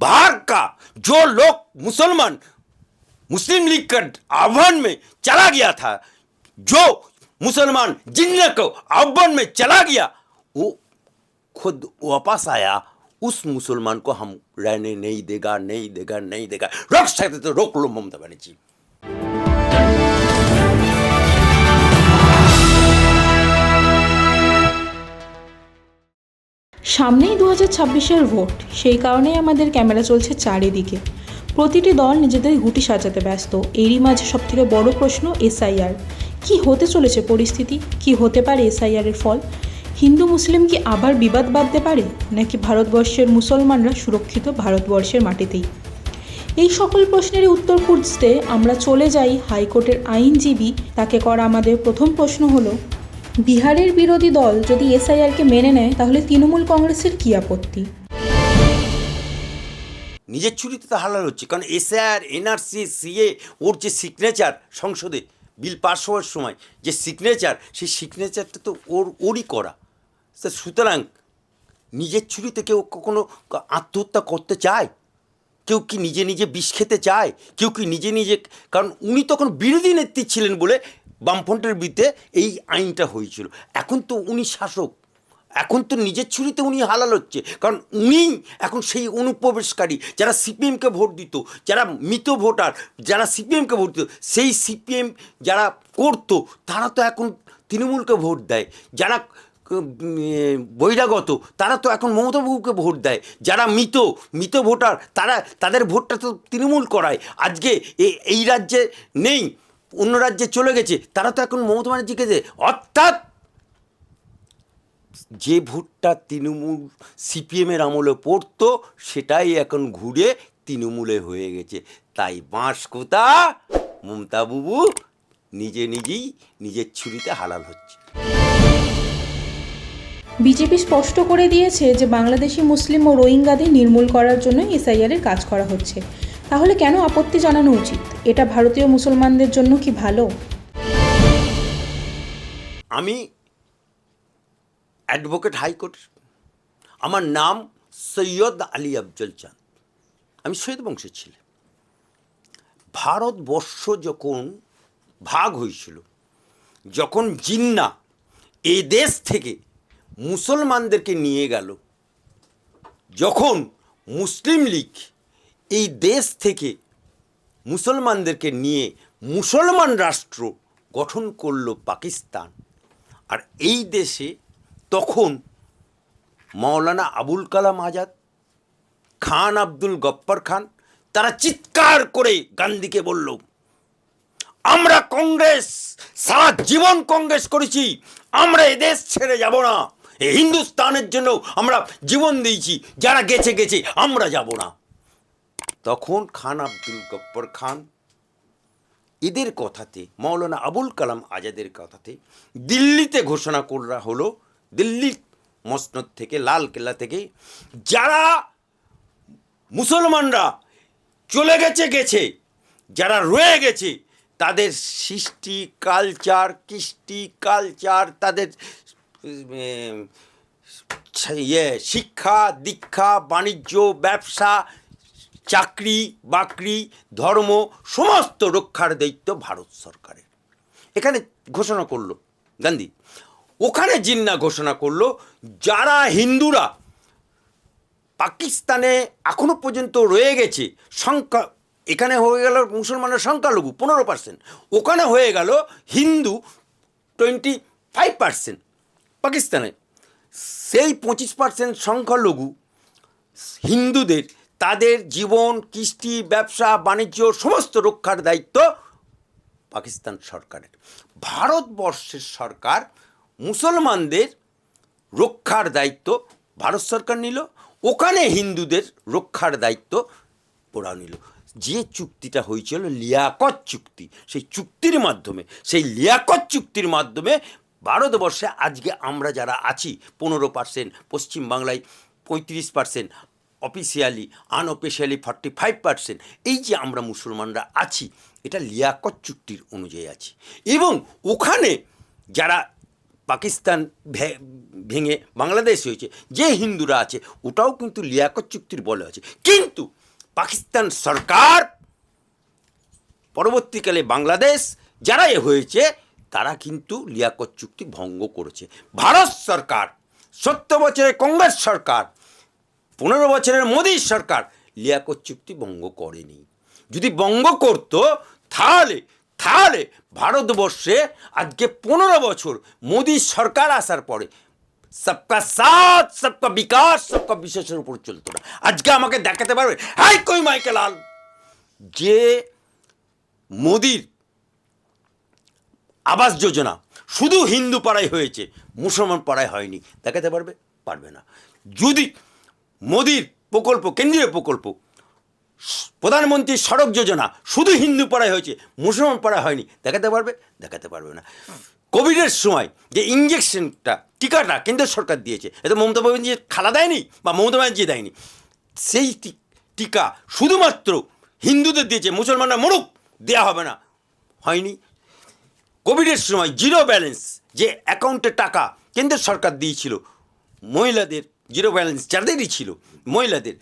बाहर का जो लोग मुसलमान, मुस्लिम लीग का आह्वान में चला गया था, जो मुसलमान जिन्न को आह्वान में चला गया, वो खुद वापस आया, उस मुसलमान को हम रहने नहीं देगा नहीं देगा नहीं देगा। रोक सकते तो रोक लो ममता बनर्जी। সামনেই দু হাজার ছাব্বিশের ভোট। সেই কারণেই আমাদের ক্যামেরা চলছে চারিদিকে। প্রতিটি দল নিজেদের গুটি সাজাতে ব্যস্ত। এরই মাঝে সবথেকে বড় প্রশ্ন এসআইআর। কি হতে চলেছে পরিস্থিতি? কি হতে পারে এসআইআরের ফল? হিন্দু মুসলিম কি আবার বিবাদ বাঁধতে পারে? নাকি ভারতবর্ষের মুসলমানরা সুরক্ষিত ভারতবর্ষের মাটিতেই? এই সকল প্রশ্নের উত্তর খুঁজতে আমরা চলে যাই হাইকোর্টের আইনজীবী। তাকে করা আমাদের প্রথম প্রশ্ন হলো বিহারের বিরোধী দল যদি এসআইআরকে মেনে নেয়, তাহলে তৃণমূল কংগ্রেসের কী আপত্তি? নিজের চুরিতে তো হালাল হচ্ছে, কারণ এসআর এনআরসি, সিএ, ওর যে সিগনেচার সংসদে, বিল পাস হওয়ার সময় যে সিগনেচার সেই সিগনেচারটা তো ওর, ওরই করা। সুতরাং নিজের চুরিতে কেউ কখনো আত্মহত্যা করতে চায়? কেউ কি নিজে নিজে বিষ খেতে চায়? কেউ কি নিজে নিজে, কারণ উনি তখন বিরোধী নেত্রী ছিলেন বলে বামফ্রন্টের বিরুদ্ধে এই আইনটা হয়েছিল। এখন তো উনি শাসক। এখন তো নিজের ছুরিতে উনি হালাল হচ্ছে। কারণ উনি এখন সেই অনুপ্রবেশকারী, যারা সিপিএমকে ভোট দিত, যারা মৃত ভোটার, যারা সিপিএমকে ভোট দিত, সেই সিপিএম যারা করতো, তারা তো এখন তৃণমূলকে ভোট দেয়। যারা বহিরাগত, তারা তো এখন মমতা বাবুকে ভোট দেয়। যারা মৃত মৃত ভোটার, তারা, তাদের ভোটটা তো তৃণমূল করায়। আজকে এই রাজ্যে নেই। অন্য রাজ্যে চলে গেছে, তারা তো এখন মমতা ব্যানার্জিকে অর্থাৎ যে ভোটটা তৃণমূল সিপিএমের আমলে পড়তো, সেটাই এখন ঘুরে তৃণমূলে হয়ে গেছে। তাই বাঁশ কোথা মমতা বাবু নিজে নিজেই নিজের ছুরিতে হালাল হচ্ছে। বিজেপি স্পষ্ট করে দিয়েছে যে বাংলাদেশি মুসলিম ও রোহিঙ্গাদের নির্মূল করার জন্য এসআইআর এর কাজ করা হচ্ছে। তাহলে কেন আপত্তি জানানো উচিত? এটা ভারতীয় মুসলমানদের জন্য কি ভালো? আমি অ্যাডভোকেট হাইকোর্ট আমার নাম সৈয়দ আলী আফজল চাঁদ। আমি সৈয়দ বংশের ছেলে। ভারতবর্ষ যখন ভাগ হয়েছিল, যখন জিন্না এই দেশ থেকে মুসলমানদেরকে নিয়ে গেল, যখন মুসলিম লীগ এই দেশ থেকে মুসলমানদেরকে নিয়ে মুসলমান রাষ্ট্র গঠন করল পাকিস্তান। আর এই দেশে তখন মাওলানা আবুল কালাম আজাদ, খান আব্দুল গপ্পর খান, তারা চিৎকার করে গান্ধীকে বলল, আমরা কংগ্রেস, সারা জীবন কংগ্রেস করেছি, আমরা এদেশ ছেড়ে যাব না। হিন্দুস্তানের জন্য আমরা জীবন দিয়েছি, যারা গেছে গেছে, আমরা যাব না। তখন খান আব্দুল গপ্পর খান, এদের কথাতে মৌলানা আবুল কালাম আজাদের কথাতে দিল্লিতে ঘোষণা করা হলো দিল্লির মসনদ থেকে, লাল কেল্লা থেকে, যারা মুসলমানরা চলে গেছে গেছে, যারা রয়ে গেছে, তাদের সৃষ্টি, কালচার, কৃষ্টি, কালচার, তাদের ইয়ে শিক্ষা, দীক্ষা, বাণিজ্য, ব্যবসা চাকরি, বাকরি, ধর্ম, সমস্ত রক্ষার দায়িত্ব ভারত সরকারের। এখানে ঘোষণা করল, গান্ধী। ওখানে জিন্না ঘোষণা করল, যারা হিন্দুরা পাকিস্তানে এখনও পর্যন্ত রয়ে গেছে, সংখ্যা, এখানে হয়ে গেল মুসলমানের সংখ্যালঘু, পনেরো পার্সেন্ট ওখানে হয়ে গেল হিন্দু টোয়েন্টি ফাইভ পার্সেন্ট পাকিস্তানে। সেই পঁচিশ পার্সেন্ট সংখ্যালঘু হিন্দুদের তাদের জীবন, কৃষ্টি, ব্যবসা, বাণিজ্য, সমস্ত রক্ষার দায়িত্ব পাকিস্তান সরকারের। ভারতবর্ষের সরকার মুসলমানদের রক্ষার দায়িত্ব ভারত সরকার নিল, ওখানে হিন্দুদের রক্ষার দায়িত্ব ওরা নিল। যে চুক্তিটা হয়েছিল লিয়াকত চুক্তি, সেই চুক্তির মাধ্যমে, সেই লিয়াকত চুক্তির মাধ্যমে ভারতবর্ষে আজকে আমরা যারা আছি, পনেরো পার্সেন্ট, পশ্চিমবাংলায় পঁয়ত্রিশ percent officially unofficially forty five percent এই যে আমরা মুসলমানরা আছি, এটা লিয়াকত চুক্তির অনুযায়ী আছি। এবং ওখানে যারা পাকিস্তান ভেঙে বাংলাদেশ হয়েছে, যে হিন্দুরা আছে, ওটাও কিন্তু লিয়াকত চুক্তির বলে আছে। কিন্তু পাকিস্তান সরকার, পরবর্তীকালে বাংলাদেশ যারা এ হয়েছে, তারা কিন্তু লিয়াকত চুক্তি ভঙ্গ করেছে। ভারত সরকার, সত্তর বছরের কংগ্রেস সরকার পনেরো বছরের মোদী সরকার লিয়াকত চুক্তি ভঙ্গ করেনি। যদি ভঙ্গ করত, তাহলে তাহলে ভারতবর্ষে আজকে পনেরো বছর মোদী সরকার আসার পরে সবকা সাথ, সবকা বিকাশ, সবকা বিশেষের উপর চলতো না। আজকে আমাকে দেখাতে পারবে? হাই, কই মাইকেল আল যে মোদির আবাস যোজনা শুধু হিন্দু পাড়ায় হয়েছে মুসলমান পাড়ায় হয়নি। দেখাতে পারবে? পারবে না। যদি মোদির প্রকল্প, কেন্দ্রীয় প্রকল্প। প্রধানমন্ত্রী সড়ক যোজনা, শুধু হিন্দু পাড়ায় হয়েছে, মুসলমান পাড়ায় হয়নি। দেখাতে পারবে? দেখাতে পারবে না। কোভিডের সময় যে ইঞ্জেকশনটা টিকাটা কেন্দ্র সরকার দিয়েছে এটা মমতা ব্যানার্জি খালা দেয়নি বা মমতা ব্যানার্জি দেয়নি। সেই টিকা শুধুমাত্র হিন্দুদের দিয়েছে, মুসলমানরা মরুক দেওয়া হবে না। হয়নি। কোভিডের সময় জিরো ব্যালেন্স যে অ্যাকাউন্টে টাকা কেন্দ্র সরকার দিয়েছিল, মহিলাদের জিরো ব্যালেন্স যাদেরই ছিল, মহিলাদের।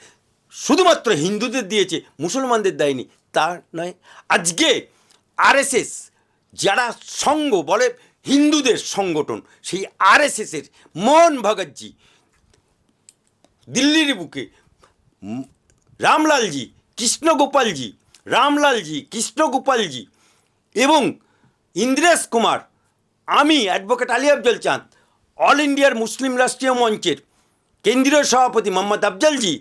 শুধুমাত্র হিন্দুদের দিয়েছে, মুসলমানদের দেয়নি, তা নয়, আজকে আরএসএস যারা সঙ্গ বলে হিন্দুদের সংগঠন, সেই আরএসএসের মোহন ভগতজি দিল্লির বুকে রামলালজি, কৃষ্ণগোপালজি রামলালজি, কৃষ্ণগোপালজি এবং ইন্দ্রেশ কুমার, আমি অ্যাডভোকেট আলী আফজল চাঁদ, অল ইন্ডিয়ার মুসলিম রাষ্ট্রীয় মঞ্চের কেন্দ্রীয় সভাপতি মোহাম্মদ আফজলজি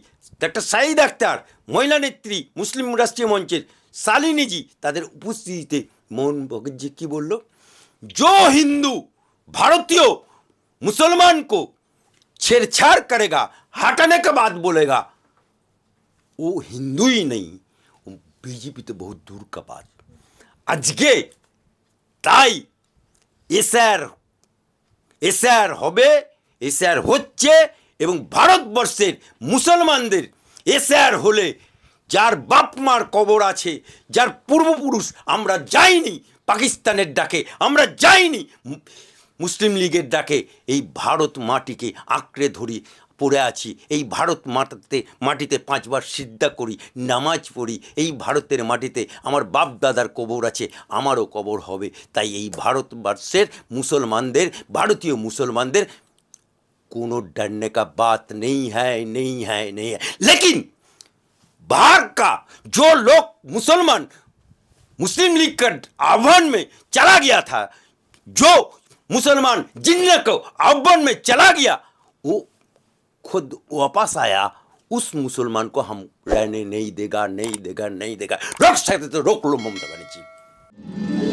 ডাক্তার সাঈদ আখতার মহিলা নেত্রী মুসলিম রাষ্ট্রীয় মঞ্চের শালিনীজি তাদের উপস্থিতিতে মোহন ভগতজি কি বলল जो हिंदू भारतीय मुसलमान को छेड़छाड़ करेगा हटाने के बाद बोलेगा वो हिंदू ही नहीं वो बीजेपी तो बहुत दूर का बात আজকে তাই এসআর এসআর হবে এসআর হচ্ছে এবং ভারতবর্ষের মুসলমানদের এসআর হলে যার বাপ মার কবর আছে, যার পূর্বপুরুষ আমরা যাইনি পাকিস্তানের ডাকে, আমরা যাইনি মুসলিম লীগের ডাকে, এই ভারত মাটিকে আঁকড়ে ধরি, পড়ে আছি। এই ভারত মাটিতে মাটিতে পাঁচবার সিদ্ধা করি, নামাজ পড়ি, এই ভারতের মাটিতে আমার বাপ দাদার কবর আছে, আমারও কবর হবে। তাই এই ভারতবর্ষের মুসলমানদের, ভারতীয় মুসলমানদের কোনো डरने का बात नहीं है नहीं है नहीं है। लेकिन बाहर का जो लोग मुसलमान, मुस्लिम लीग का आह्वान में चला गया था, जो मुसलमान जिन्न को आह्वान में चला गया, वो खुद वापस आया। उस मुसलमान को हम रहने नहीं देगा नहीं देगा नहीं देगा। रोक सकते तो रोक लो ममता बनर्जी